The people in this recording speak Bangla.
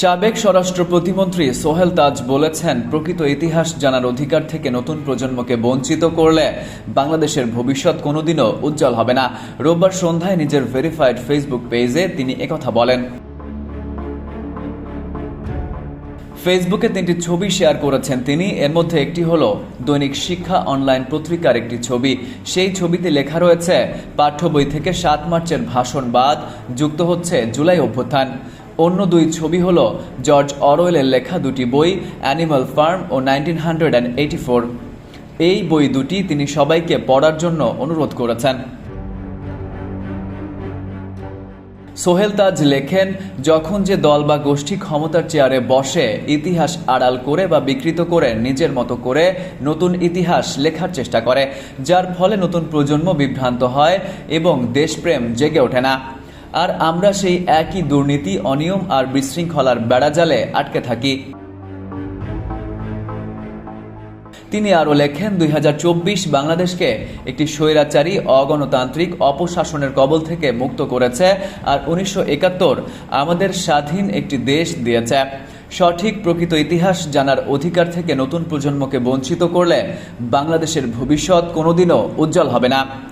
সাবেক স্বরাষ্ট্র প্রতিমন্ত্রী সোহেল তাজ বলেছেন, প্রকৃত ইতিহাস জানার অধিকার থেকে নতুন প্রজন্মকে বঞ্চিত করলে বাংলাদেশের ভবিষ্যৎ কোনোদিনও উজ্জ্বল হবে না। রোববার সন্ধ্যায় নিজের ভেরিফাইড ফেসবুক পেজে তিনি একথা বলেন। ফেসবুকে তিনটি ছবি শেয়ার করেছেন তিনি। এর মধ্যে একটি হলো দৈনিক শিক্ষা অনলাইন পত্রিকার একটি ছবি। সেই ছবিতে লেখা রয়েছে, পাঠ্য বই থেকে সাত মার্চের ভাষণ বাদ, যুক্ত হচ্ছে জুলাই অভ্যুত্থান। অন্য দুই ছবি হল জর্জ অরওয়েলের লেখা দুটি বই animal farm O nineteen hundred and eighty four এই বই দুটি তিনি সবাইকে পড়ার জন্য অনুরোধ করেছেন। সোহেল তাজ লেখেন, যখন যে দল বা গোষ্ঠী ক্ষমতার চেয়ারে বসে, ইতিহাস আড়াল করে বা বিকৃত করে নিজের মতো করে নতুন ইতিহাস লেখার চেষ্টা করে, যার ফলে নতুন প্রজন্ম বিভ্রান্ত হয় এবং দেশপ্রেম জেগে ওঠে না। আর আমরা সেই একই দুর্নীতি, অনিয়ম আর বিশৃঙ্খলার বেড়াজালে আটকে থাকি। তিনি আরও লেখেন, দুই হাজার চব্বিশ বাংলাদেশকে একটি স্বৈরাচারী, অগণতান্ত্রিক, অপশাসনের কবল থেকে মুক্ত করেছে আর উনিশশো একাত্তর আমাদের স্বাধীন একটি দেশ দিয়েছে। সঠিক প্রকৃত ইতিহাস জানার অধিকার থেকে নতুন প্রজন্মকে বঞ্চিত করলে বাংলাদেশের ভবিষ্যৎ কোনোদিনও উজ্জ্বল হবে না।